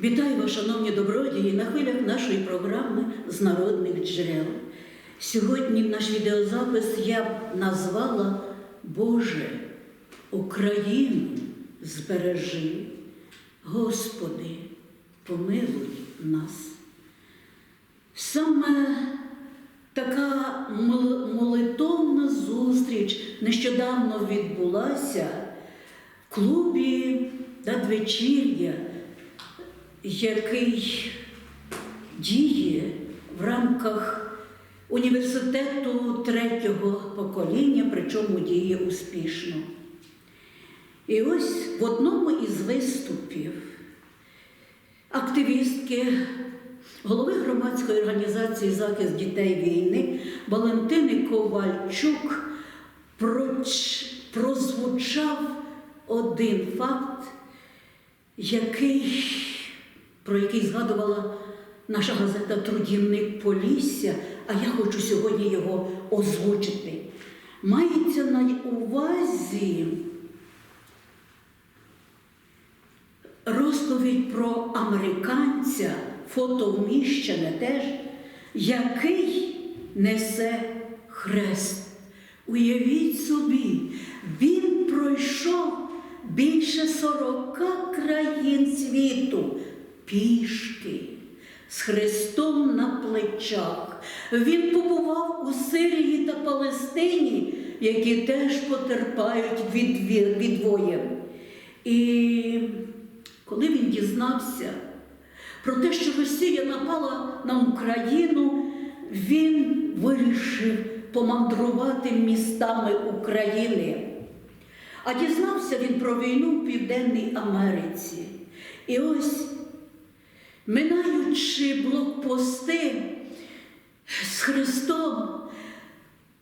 Вітаю вас, шановні добродії, на хвилях нашої програми з народних джерел. Сьогодні наш відеозапис я б назвала Боже, Україну збережи, Господи, помилуй нас. Саме така молитовна зустріч нещодавно відбулася в клубі надвечір'я, який діє в рамках університету третього покоління, причому діє успішно. І ось в одному із виступів активістки голови громадської організації захист дітей війни Валентини Ковальчук прозвучав один факт, який, про який згадувала наша газета Трудівник Полісся, а я хочу сьогодні його озвучити. Мається на увазі розповідь про американця, фото вміщене теж, який несе хрест. Уявіть собі, він пройшов більше 40 країн світу пішки. З хрестом на плечах. Він побував у Сирії та Палестині, які теж потерпають від, ві- від воєн. І коли він дізнався про те, що Росія напала на Україну, він вирішив помандрувати містами України. А дізнався він про війну в Південній Америці. І ось, минаючи блокпости з Христом,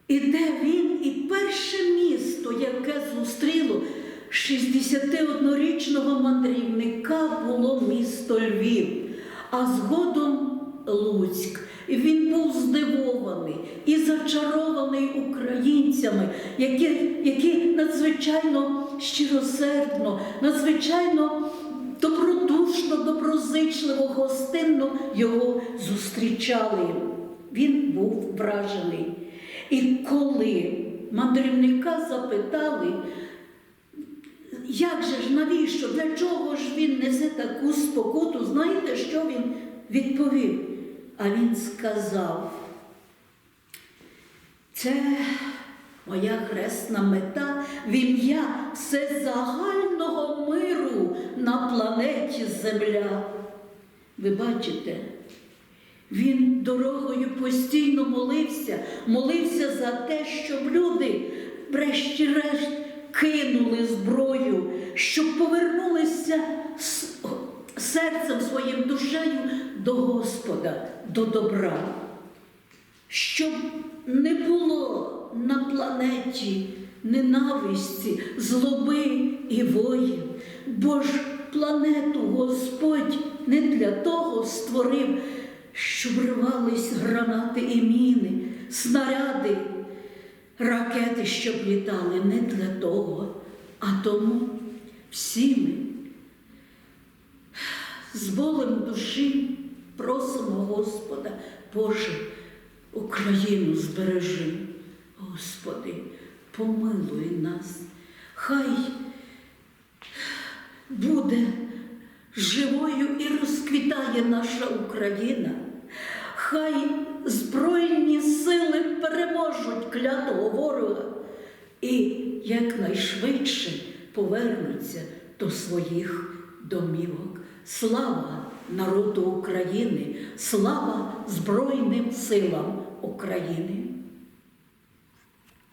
іде він, і перше місто, яке зустріло 61-річного мандрівника, було місто Львів, а згодом Луцьк. І він був здивований і зачарований українцями, які, які надзвичайно щиросердно, надзвичайно добродушно, доброзичливо, гостинно його зустрічали. Він був вражений. І коли мандрівника запитали, як же ж, навіщо, для чого ж він несе таку спокуту, знаєте, що він відповів? А він сказав, це моя хресна мета в ім'я всезагального миру на планеті Земля. Ви бачите, він дорогою постійно молився, молився за те, щоб люди, врешті-решт, кинули зброю, щоб повернулися серцем своїм душею до Господа, до добра, щоб не було на планеті ненависті, злоби і воїн. Бо ж планету Господь не для того створив, щоб рвались гранати і міни, снаряди, ракети, щоб літали не для того, а тому всі ми з болем душі просимо Господа, Боже, Україну збережи, Господи, помилуй нас. Хай буде живою і розквітає наша Україна. Хай Збройні сили переможуть клятого ворога і якнайшвидше повернуться до своїх домівок. Слава народу України, слава Збройним силам України!